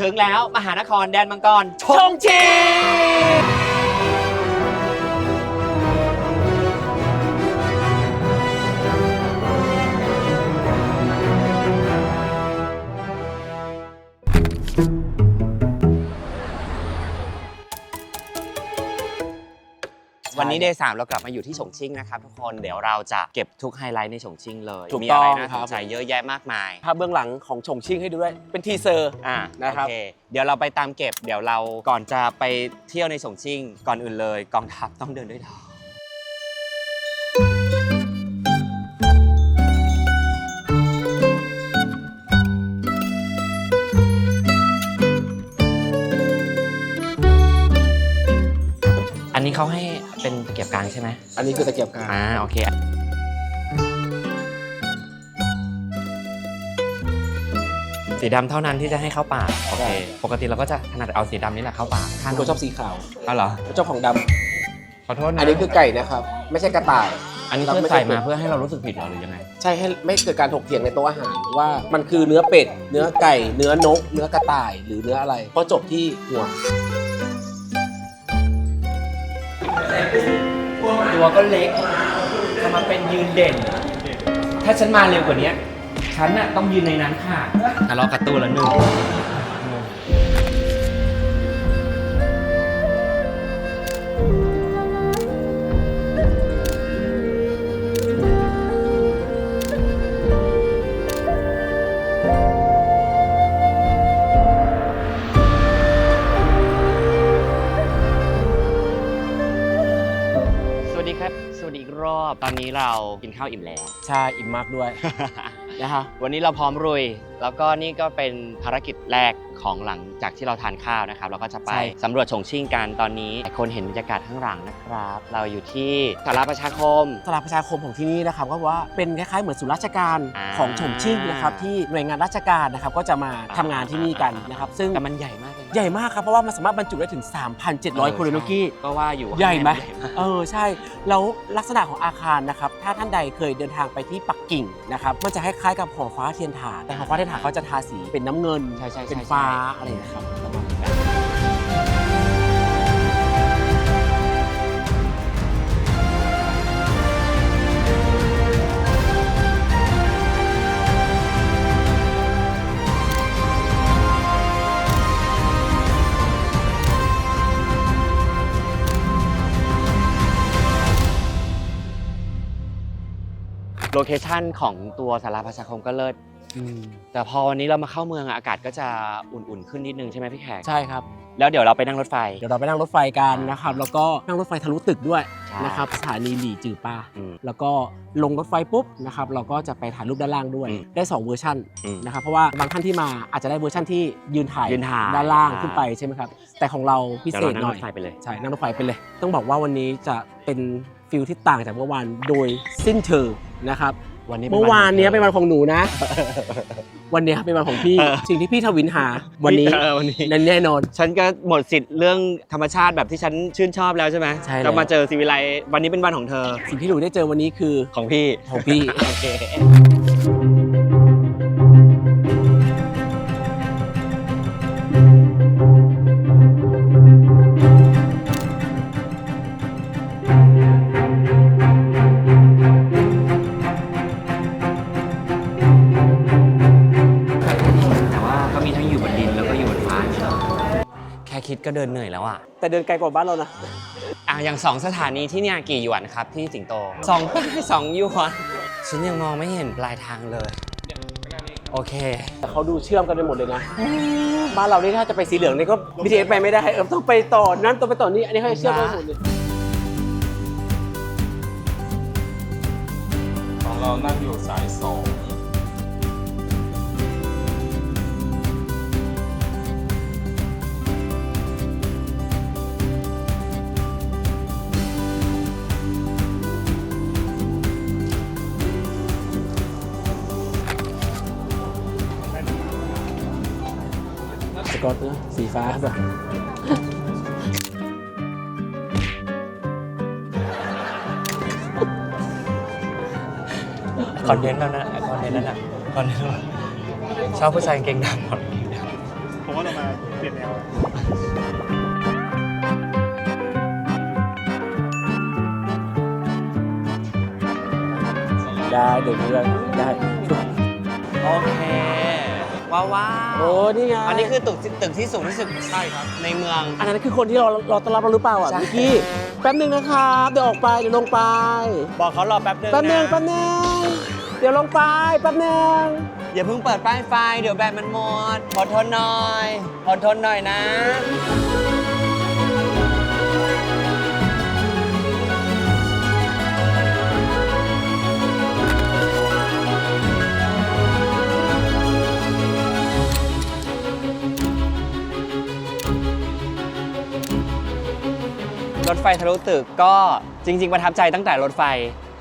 ถึงแล้วมหานครแดนมังกรชงชิง วันนี้เดย์สามเรากลับมาอยู่ที่ฉงชิ่งนะครับทุกคนเดี๋ยวเราจะเก็บทุกไฮไลท์ในฉงชิ่งเลยถูกมีอะไรต้องน่าคสรับ นใจเยอะแยะมากมายภาพเบื้องหลังของชงชิ่งให้ดูด้วย เป็นทีเซอร์ อ่านะครับ โอเคเดี๋ยวเราไปตามเก็บเดี๋ยวเราก่อนจะไปเที่ยวในฉงชิ่งก่อนอื่นเลย กองทัพต้องเดินด้วยท้อง ช่ไหมอันนี้คือตะเกียบกลางอ่าโอเค สีดำเท่านั้นที่จะให้เข้าปากโอเค ปกติเราก็จะถนัดเอาสีดำนี่แหละเข้าปากท่านก็ชอบสีขาวเอาเหรอเจ้าของดขอโทษำนะอันนี้คือไก่นะครับ ไม่ใช่กระต่าย อันนี้เพื่อใส่มาเพื่อให้เรารู้สึกผิดเหรอหรือยังไง ใช่ให้ไม่เกิดการถกเถียงในโต๊ะอาหารว่ามันคือเนื้อเป็ด เนื้อไก่ เนื้อนก เนื้อกระต่าย หรือเนื้ออะไร เพราะจบที่หัว ตัวก็เล็กจะมาเป็นยืนเด่น ถ้าฉันมาเร็วกว่านี้ ฉันน่ะต้องยืนในนั้นค่ะทะเลาะกับตู้ละหนึ่ง ตอนนี้เรากินข้าวอิ่มแล้ว ใช่อิ่มมากด้วย นะฮะวันนี้เราพร้อมรุย แล้วก็นี่ก็เป็นภารกิจแรกของหลังจากที่เราทานข้าวนะครับ เราก็จะไปใช่สำรวจฉงชิ่งกันตอนนี้หลายคนเห็นบรรยากาศข้างหลังนะครับ เราอยู่ที่สาราประชาคมสลากประชาคมของที่นี่นะครับก็ว่าเป็นคล้ายๆเหมือนศูนย์ราชการอ่าของฉงชิ่งนะครับที่หน่วยงานราชการนะครับก็จะมาทำงานที่นี่กันนะครับซึ่งแต่มันใหญ่มากเลยนะใหญ่มากครับเพราะว่ามันสามารถบรรจุได้ถึง 3,700 คนเลยนุกกี้ก็ว่าอยู่ว่าใหญ่ไหมนากเออใช่แล้วลักษณะของอาคารนะครับถ้าท่านใดเคยเดินทางไปที่ปักกิ่งนะครับมันจะคล้ายๆกับหอฟ้าเทียนฐานแต่หอฟ้าเทียนฐานเขาจะทาสีเป็นน้ำเงินใช่ใช่ใช่เป็นฟ้าใช่ อะไรนะครับโลเคชั่นของตัวสาราประชาคมก็เลิศ แต่พอวันนี้เรามาเข้าเมืองอะอากาศก็จะอุ่นๆขึ้นนิดนึงใช่ไหมพี่แขกใช่ครับ แล้วเดี๋ยวเราไปนั่งรถไฟ เดี๋ยวเราไปนั่งรถไฟกันนะครับ แล้วก็นั่งรถไฟทะลุตึกด้วยใช่ นะครับสถานีหลี่จือป้า อืม แล้วก็ลงรถไฟปุ๊บนะครับเราก็จะไปถ่ายรูปด้านล่างด้วย อืมได้สองเวอร์ชันอืมนะครับเพราะว่าบางท่านที่มาอาจจะได้เวอร์ชันที่ยืนถ่ายยืนถ่ายด้านล่างอ่า ขึ้นไปใช่ไหมครับแต่ของเราพิเศเดี๋ยวษเรานั่หงน่รอยถไฟไปเลย ใช่นั่งรถไฟไปเลย ต้องบอกว่าวันนี้จะเป็นฟิลที่ต่างจากเมื่อวานโดยสิ้นเชิงนะครับ วันนี้เมื่อวานเนี้ยเป็นวันของหนูนะ วันเนี้ยเป็นวันของพี่เออสิ่งที่พี่ทวินหาวันนี้เออวันนี้ นั่นแน่นอน ฉันก็หมดสิทธิ์เรื่องธรรมชาติแบบที่ฉันชื่นชอบแล้วใช่ไหมใช่แล้วก็มาเจอซีวิไลวันนี้เป็นวันของเธอสิ่งที่หนูได้เจอวันนี้คือของพี่ ของพี่ โอเค ค่คิดก็เดินเหนื่อยแล้วอะแต่เดินไกลกว่าบ้านเรานะ อะอย่างสองสถานีที่เนี่ยกี่หยวนครับที่สิงโตสองสองหยวนฉันยังมองไม่เห็นปลายทางเลย โอเค แต่เขาดูเชื่อมกันไปหมดเลยนะ บ้านเรานี่ถ้าจะไปสีเหลืองนี่ก็ BTS ไปไม่ได้เออต้องไปต่อนั้นต้องไปต่อนี้อันนี้เขาจะเชื่อมกันไปหมดเลยของเรานั่งอยู่สายสอง สกอตเนอะสีฟ้าแบบคอนเทนต์แล้วนะคอนเทนต์นั้นอะคอนเทนต์ชอบผู้ชายกางเกงดำหมดผมว่าเรามาเปลี่ยนแนวได้เดี๋ยวนี้ได้ได้โอเค ว้าวว้าวโอ้นี่ไงอันนี้คือตึกตึกที่สูงที่สุดใช่ครับในเมืองอันนั้นคือคนที่เราเราต้อนรับเราหรือเปล่าอะใช่เมื่อกี้แป๊บหนึงนะครับเดี๋ยวออกไปเดี๋ยวลงไป บอกเขารอแป๊บนึงแป๊บหนึงนะแป๊บหนึงเดี๋ยวลงไปแป๊บหนึงอย่าเพิ่งเปิดป้ายไฟ เดี๋ยวแบตมันหมดอดทนหน่อยอดทนหน่อยนะ รถไฟทะลุตึกก็จริง ๆ ประทับใจตั้งแต่รถไฟ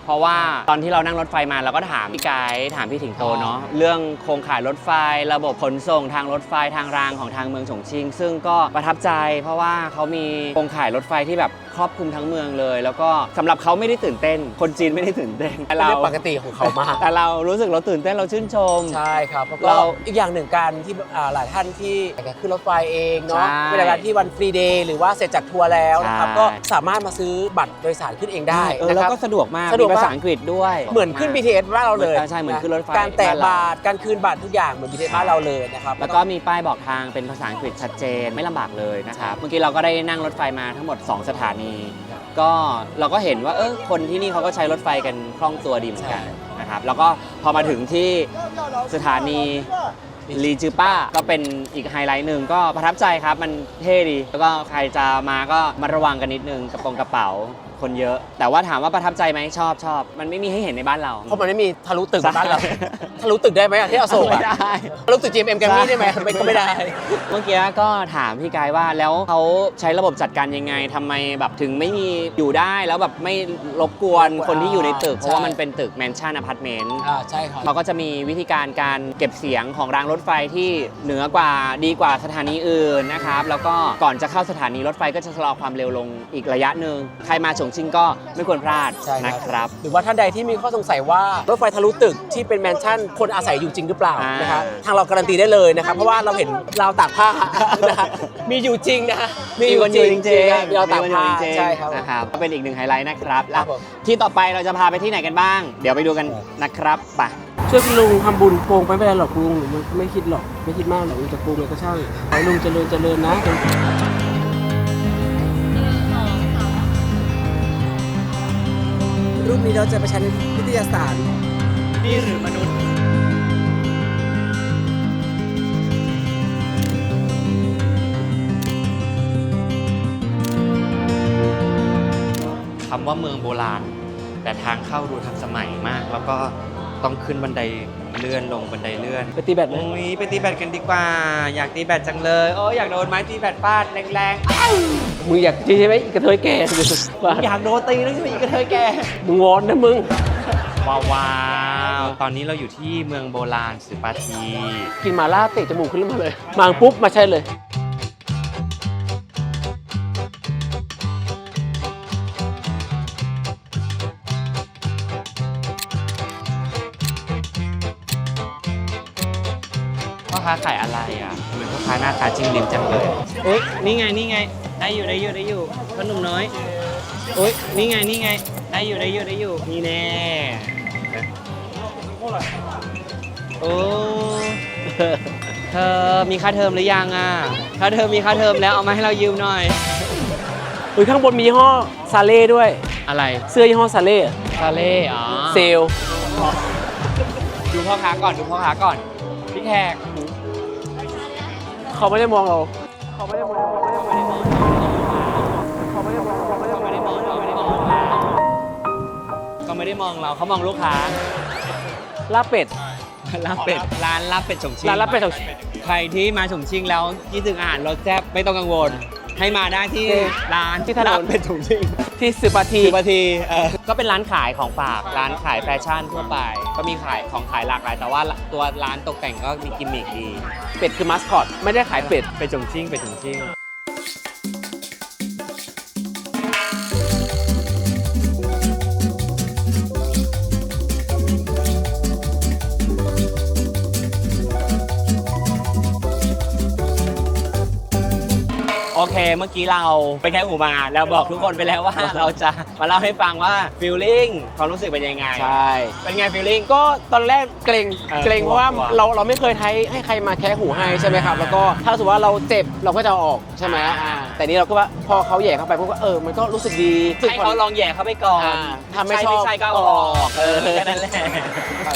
เพราะว่าตอนที่เรานั่งรถไฟมาเราก็ถามพี่ไกด์ถามพี่ถิงโตเนาะเรื่องโครงข่ายรถไฟ ระบบขนส่งทางรถไฟทางรางของทางเมืองฉงชิ่งซึ่งก็ประทับใจ เพราะว่าเขามีโครงข่ายรถไฟที่แบบ ครอบคลุมทั้งเมืองเลย แล้วก็สำหรับเขาไม่ได้ตื่นเต้น คนจีนไม่ได้ตื่นเต้นแต่เป็นเราเรื่องปกติของเขามาก แต่เรารู้สึกเราตื่นเต้นเราชื่นชม ใช่ครับแล้วก็เราอีกอย่างหนึ่งการที่อ่าหลายท่านที่อยากจะขึ้นรถไฟเองเนาะใช่เวลาการที่วันฟรีเดย์หรือว่าเสร็จจากทัวร์แล้วนะครับใช่ ก็สามารถมาซื้อบัตรโดยสารขึ้นเองได้เออนะแล้วครับ ก็สะดวกมากสะดวกมีมาก ภาษาอังกฤษด้วย เหมือนขึ้น BTS บ้านเราเลยใช่เหมือนขึ้นรถไฟการแตะบ้านเรา บาทการคืนบัตรทุกอย่างเหมือน BTS บ้านเราเลยนะครับ แล้วก็มีป้ายบอกทางเป็นภาษาอังกฤษชัดเจนไม่ลำบากเลยนะครับ เมื่อกี้เราก็ได้นั่งรถไฟมาทั้งหมด 2 สถานีก็เราก็เห็นว่าเออคนที่นี่เขาก็ใช้รถไฟกันคล่องตัวดีเหมือนกันนะครับแล้วก็พอมาถึงที่สถานีลีจือป้าก็เป็นอีกไฮไลท์หนึ่งก็ประทับใจครับมันเท่ดี แล้วก็ใครจะมาก็มาระวังกันนิดนึงกระโปรงกระเป๋า คนเยอะ แต่ว่าถามว่าประทับใจไหมชอบชอบ มันไม่มีให้เห็นในบ้านเรา เพราะมันไม่มีทะลุตึกบ้านเราใช่ทะลุตึกได้ไหมอะที่อโศกไม่อะได้ ทะลุตึก GMM แกรมมี่ได้ไหมไม่ก็ไม่ได้ เมื่อกี้ก็ถามพี่กายว่าแล้วเขาใช้ระบบจัดการยังไงทำไมแบบถึงไม่มีอยู่ได้แล้วแบบไม่รบกวนคนที่อยู่ในตึก เพราะว่ามันเป็นตึกแมนชั่นอพาร์ตเมนต์ อ่าใช่ครับ เขาก็จะมีวิธีการการเก็บเสียงของรางรถไฟที่เหนือกว่าดีกว่าสถานีอื่นนะครับ แล้วก็ก่อนจะเข้าสถานีรถไฟก็จะชะลอความเร็วลงอีกระยะหนึ่งใครมาฉงชิ่งก็ไม่ควรพลาดใช่ครับ นะครับ หรือว่าท่านใดที่มีข้อสงสัยว่ารถไฟทะลุตึกที่เป็นแมนชั่นคนอาศัยอยู่จริงหรือเปล่าอ่าน นะครับทางเราการันตีได้เลยนะครับเพราะว่าเราเห็นราวตากผ้านะครับมีอยู่จริงนะมีคนอยู่จริงๆครับมีราวตากผ้ามีคนอยู่จริงๆใช่ครับ นะครับก็เป็นอีกหนึ่งไฮไลท์นะครับคแล้รัวบผมที่ต่อไปเราจะพาไปที่ไหนกันบ้าง เดี๋ยวไปดูกันนะครับไป ช่วยคุณลุงทำบุญโกงไปไม่เป็นไรหรอกลุงมันไม่คิดหรอกไม่คิดมากหรอกลุงจะโกงเลยก็ช่างขอให้ลุงเจริญเจริญนะ รูปนี้เราจะไปใช้ในวิทยาศาสตร์นี่หรือมนุษย์ คำว่าเมืองโบราณ แต่ทางเข้าดูทันสมัยมาก แล้วก็ ต้องขึ้นบันไดเลื่อนลงบันไดเลื่อนไปตีแบดไหมโอ้ยไปตีแบดกันดีกว่า อยากตีแบดจังเลยโอ้ยอยากโดนไม้ตีแบดฟาดแรงมึงอยากจีใช่ไหมอีกกระเทยแก่ๆอยากโดนตีนั่นใช่ไหมอีกกระเทยแกมึงวอนนะมึง ว้าวว้าวตอนนี้เราอยู่ที่เมืองโบราณสุปาที กินหมาล่าเตะจมูกขึ้นมาเลย มางปุ๊บมาใช่เลย ค้าขายอะไรอะทำไมพ่อค้าหน้าตาจิ้มลิ้มจังเลยเอ้ยนี่ไงนี่ไง ได้อยู่ได้อยู่ได้อยู่ขนมน้อยโอ้ยนี่ไงนี่ไง ได้อยู่ได้อยู่ได้อยู่นี่แน่โอ้เธอมีค่าเทอมหรือยังอะถ้าเธอมีค่าเทอมแล้วเอามาให้เรายืมหน่อยอุ้ยข้างบนมียี่ห้อซาเล่ด้วย อะไรเสื้อยี่ห้อซาเล่ทะเลอ๋อเซลดูพ่อค้าก่อนดูพ่อค้าก่อนพี่แขก เขาไม่ได้มองเราเขาไม่ได้มองเราเขาไม่ได้มองเขาไม่ได้มองเขาไม่ได้มองเขาไม่ได้มองเขาไม่ได้มองเราเขามองลูกค้าลาบเป็ดลาบเป็ดร้านลาบเป็ดฉงชิ่งร้านลาบเป็ดของใครที่มาฉงชิ่งแล้วคิดถึงอาหารรสแซ่บไม่ต้องกังวล ให้มาได้ที่ร้านที่ถนนลาบเป็ดฉงชิ่ง ที่สุปาทีสิบนาทีเออก็เป็นร้านขายของฝากร้านขายแฟชั่นทั่วไป ก็มีขายของขายหลากหลาย แต่ว่าตัวร้านตกแต่งก็มีกิมมิคดี เป็ดคือมาสคอต ไม่ได้ขายเป็ดเป็ดฉงชิ่งเป็ดฉงชิ่ง เคเมื่อกี้เราไปแค่หูมา แล้วบอกทุกคนไปแล้วว่าเราจะมาเล่าให้ฟังว่าฟีลลิ่งความรู้สึกเป็นยังไง ใช่ เป็นไงฟีลลิ่ง ก็ตอนแรกเกรงเออเกรงเพราะว่ากลัว เราเราไม่เคยให้ให้ใครมาแคะหูให้ใช่ไหมครับ แล้วก็ถ้าสมมติว่าเราเจ็บเราก็จะเอาออกใช่ไหมอ่าอ่าแต่นี่เราก็ว่าพอเขาแหย่เข้าไปพวกก็เออมันก็รู้สึกดีรู้สึกให้เขาลองแหย่เข้าไปก่อนอ่าถ้าไม่ใช่ชอบไม่ใช่ก็เอาออกเออเออแค่นั้นแหละ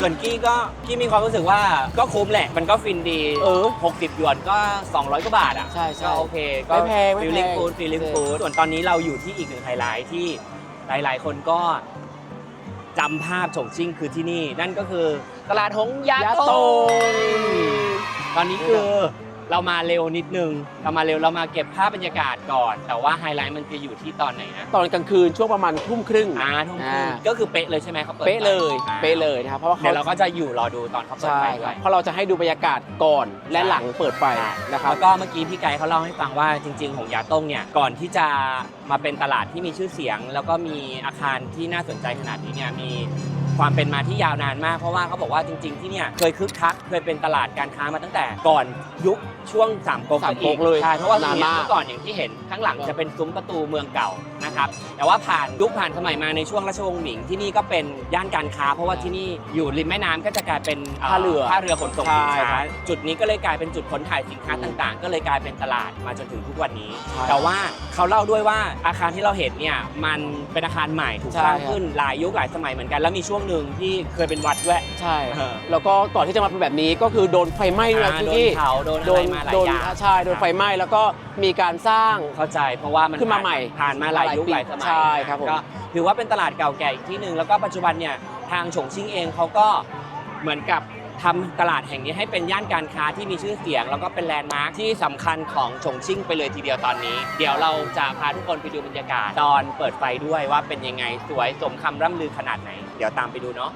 ส่วนกี้ก็กี้มีความรู้สึกว่าก็คุ้มแหละ มันก็ฟินดีเออ 60หยวนก็ 200กว่าบาทอะใช่ใช่ ก็โอเคก็ ไม่แพงไม่ฟีลแพลิ่งงฟู้ดฟีลลิ่งฟู้ดส่วนตอนนี้เราอยู่ที่อีกหนึ่งไฮไลท์ที่หลาย ๆ คนก็จำภาพฉงชิ่งคือที่นี่ นั่นก็คือตลาดหงยายาโตโตตอนนี้คือ เรามาเร็วนิดนึง เรามาเร็วเรามาเก็บภาพบรรยากาศก่อน แต่ว่าไฮไลท์มันจะอยู่ที่ตอนไหนนะตอนกลางคืนช่วงประมาณทุ่มครึ่ง อ่าทุ่มครึ่งอ่า ก็คือเป๊ะเลยใช่ไหมเขาปิดเป๊ะเลยอ่าเป๊ะเลยนะครับเพราะว่าเขาเดี๋ยวเราก็จะอยู่รอดูตอนเขาเปิดใช่ไฟคด้รัวบย เพราะเราจะให้ดูบรรยากาศก่อนและหลังเปิดไฟนะครับ แล้วก็เมื่อกี้พี่ไกด์เขาเล่าให้ฟังว่าจริงๆ ของยาต้งเนี่ยก่อนที่จะมาเป็นตลาดที่มีชื่อเสียง แล้วก็มีอาคารที่น่าสนใจขนาดนี้เนี่ยมี ความเป็นมาที่ยาวนานมาก เพราะว่าเขาบอกว่าจริง ๆที่เนี่ยเคยคึกคักเคยเป็นตลาดการค้ามาตั้งแต่ก่อนยุคช่วงสามก๊กสามก๊กอีเลยใช่เพราะว่าตรนางนนี้มากเมื่อก่อนอย่างที่เห็นข้างหลังจะเป็นซุ้มประตูเมืองเก่า นะครับแต่ว่าผ่านยุคผ่านสมัยมาในช่วงราชวงศ์หมิงที่นี่ก็เป็นย่านการค้า เพราะว่าที่นี่อยู่ริมแม่น้ำก็จะกลายเป็นท่าเรือท่าเรือขนส่งสินใช่ครัค้าบจุดนี้ก็เลยกลายเป็นจุดขนถ่ายสินค้าต่างๆ ก็เลยกลายเป็นตลาดมาจนถึงทุกวันนี้ ใช่แต่ว่าเขาเล่าด้วยว่าอาคารที่เราเห็นเนี่ยมันเป็นอาคารใหม่ถูกสร้างใช่ครับ ขึ้นหลายยุคหลายสมัยเหมือนกัน แล้วมีช่วงหนึ่งที่เคยเป็นวัดด้วย ใช่ เออ แล้วก็ก่อนที่จะมาเป็นแบบนี้ก็คือโดนไฟไหม้ด้วยอ่านะโดนพี่เผาโดนโดอะไรนมาหลายโดนอย่าง ใช่โดนไฟไหม้แล้วก็มีการสร้าง เข้าใจเพราะว่ามันขึ้นมาใหม่ผ่านมาหลายยุคหลายปีหลายสมัยใช่ครับผม ก็ถือว่าเป็นตลาดเก่าแก่อีกที่หนึ่งแล้วก็ปัจจุบันเนี่ยทางฉงชิ่งเองเขาก็เหมือนกับทำตลาดแห่งนี้ให้เป็นย่านการค้าที่มีชื่อเสียง แล้วก็เป็นแลนด์มาร์คที่สำคัญของฉงชิ่งไปเลยทีเดียวตอนนี้ เดี๋ยวเราจะพาทุกคนไปดูบรรยากาศ ตอนเปิดไฟด้วยว่าเป็นยังไงสวยสมคำร่ำลือขนาดไหน เดี๋ยวตามไปดูเนาะ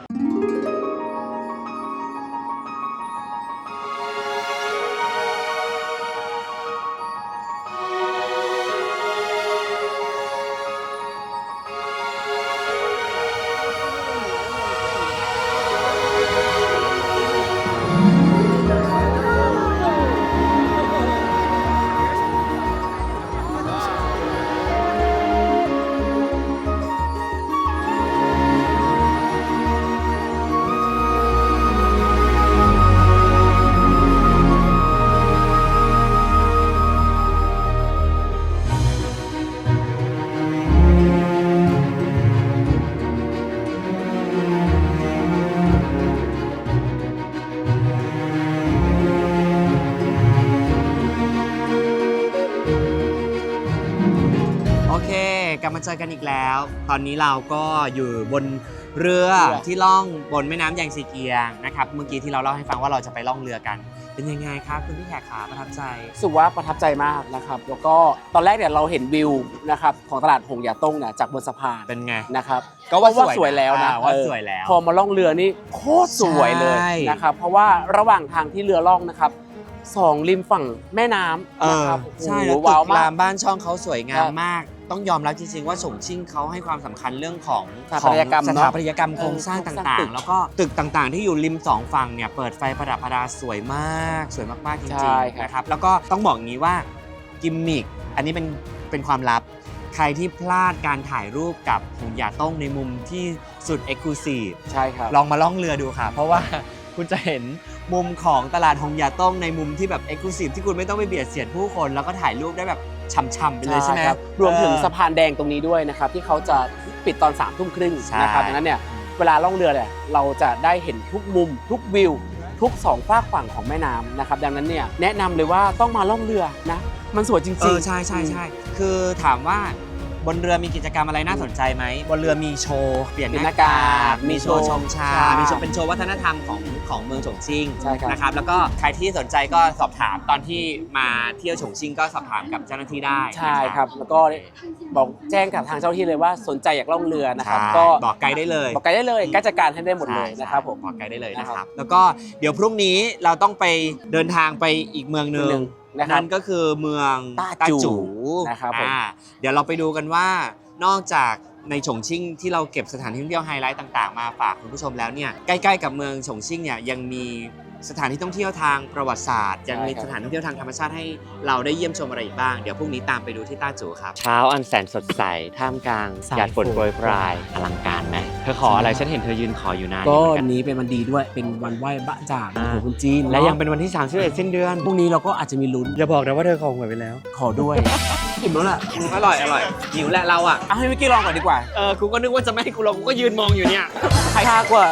กลับมาเจอกันอีกแล้ว ตอนนี้เราก็อยู่บนเรือเรือที่ล่องบนแม่น้ำแยงซีเกียงนะครับ เมื่อกี้ที่เราเล่าให้ฟังว่าเราจะไปล่องเรือกัน เป็นยังไงครับคุณพี่แขกขาประทับใจรู้สึกว่าประทับใจมากนะครับ แล้วก็ตอนแรกเนี่ยเราเห็นวิวนะครับของตลาดหงหยาต้งเนี่ยจากบนสะพานเป็นไง นะครับก็ว่าเพระสวยสวยแล้วนะอ่าว่าเออสวยแล้วพอมาล่องเรือนี่โคตรสวยเลยใช่นะครับ เพราะว่าระหว่างทางที่เรือล่องนะครับสองริมฝั่งแม่น้ำเอนะอครับใช่โอ้แล้วโหตึว้าวกมาราก มบ้านช่องเขาสวยงาครัมบมาก ต้องยอมรับจริงๆว่าฉงชิ่งเขาให้ความสำคัญเรื่องของสถาปัตยกรรมของเนสอะถาปัตยกรรมโครงสร้างเออโครงสร้างต่าตึงกๆแล้วก็ตึกต่างๆ ที่อยู่ริมสองฝั่งเนี่ยเปิดไฟประดับประดาสวยมาก สวยมากๆจริใช่งครับ ๆนะครับแล้วก็ต้องบอกงี้ว่ากิมมิคอันนี้เป็นเป็นความลับ ใครที่พลาดการถ่ายรูปกับหงหยาต้งในมุมที่สุดเอกลูซีฟใช่ครับ ลองมาล่องเรือดูค่ะ เพราะว่า คุณจะเห็นมุมของตลาดฮงยาต้งในมุมที่แบบเอกลูซีฟที่คุณไม่ต้องไปเบียดเสียดผู้คน แล้วก็ถ่ายรูปได้แบบ ช่ำๆไปเลยใช่ไหมครับรวมถึงเออสะพานแดงตรงนี้ด้วยนะครับที่เขาจะปิดตอน3ามทุ่มครึ่งใช่นะครับดังนั้นเนี่ยเวลาล่องเรือเนี่ยเราจะได้เห็นทุกมุม ทุกวิว ทุกสองฝากฝั่งของแม่น้ำนะครับดังนั้นเนี่ยแนะนำเลยว่าต้องมาล่องเรือนะมันสวยจริงเออใช่ใช่ใช่คือถามว่า บนเรือมีกิจกรรมอะไรน่าสนใจไหมบนเรือมีโชว์เปลี่ยนเปลี่ยนหหน้าน้ากากากมีโชว์ชมชาใช่มีโชว์เป็นโชว์วัฒนธรรมของของเมืองฉงชิ่งใช่ครับ นะครับ แล้วก็ใครที่สนใจก็สอบถามตอนที่มาเที่ยวฉงชิ่งก็สอบถามกับเจ้าหน้าที่ได้ใช่ครับแล้วก็บอกแจ้งกับทางเจ้าหน้าที่เลยว่าสนใจอยากล่องเรือนะครับ ใช่ก็บอกไกด์ได้เลย บอกไกด์ได้เลยไกด์จัดการให้ได้หมดเลยใช่นะครับผมบอกไกด์ได้เลยนะคนะครัรับบแล้วก็เดี๋ยวพรุ่งนี้เราต้องไปเดินทางไปอีกเมืองหนึ่งหนึ่ง นะครับ นั่นก็คือเมืองต้าจูนะครับผม อ่าเดี๋ยวเราไปดูกันว่านอกจากในฉงชิ่งที่เราเก็บสถานที่ท่องเที่ยวไฮไลท์ต่างๆ มาฝากคุณผู้ชมแล้วเนี่ยใกล้ๆกับเมืองฉงชิ่งเนี่ยยังมีสถานที่ท่องเที่ยวทางประวัติศาสตร์ยังมีใช่ครับสถานท่องเที่ยวทางธรรมชาติให้เราได้เยี่ยมชมอะไรอีกบ้าง เดี๋ยวพรุ่งนี้ตามไปดูที่ต้าจูครับ เช้าอันแสนสดใส ท่ามกลางหยาดฝนโปรยปลายอลังการไหม เธอขออะไรฉันเห็นเธอยืนขออยู่นานก็อยู่เหมือนวันนนี้เป็นวันดีด้วยเป็นวันไหว้บะจ่างอ่าของคนจีนและเนาะยังเป็นวันที่31สิ้นเดือน พรุ่งนี้เราก็อาจจะมีลุ้นอย่าบอกนะว่าเธอขอหวยไปแล้ว ขอด้วยอิ่มแล้วล่ะอร่อยอร่อยหิวแหละเราอะเอาให้เมื่อกี้ลองก่อนดีกว่าเออกูก็นึกว่าจะไม่ให้กูลองกูก็ยืนมองอยู่เนี่ยใครทากว่า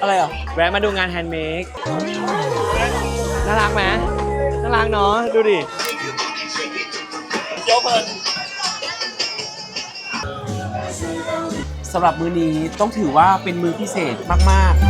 อะไรอะแวะมาดูงานแฮนด์เมดน่ารักไหมน่ารักเนาะดูดิ สำหรับมื้อนี้ต้องถือว่าเป็นมื้อพิเศษมาก ๆ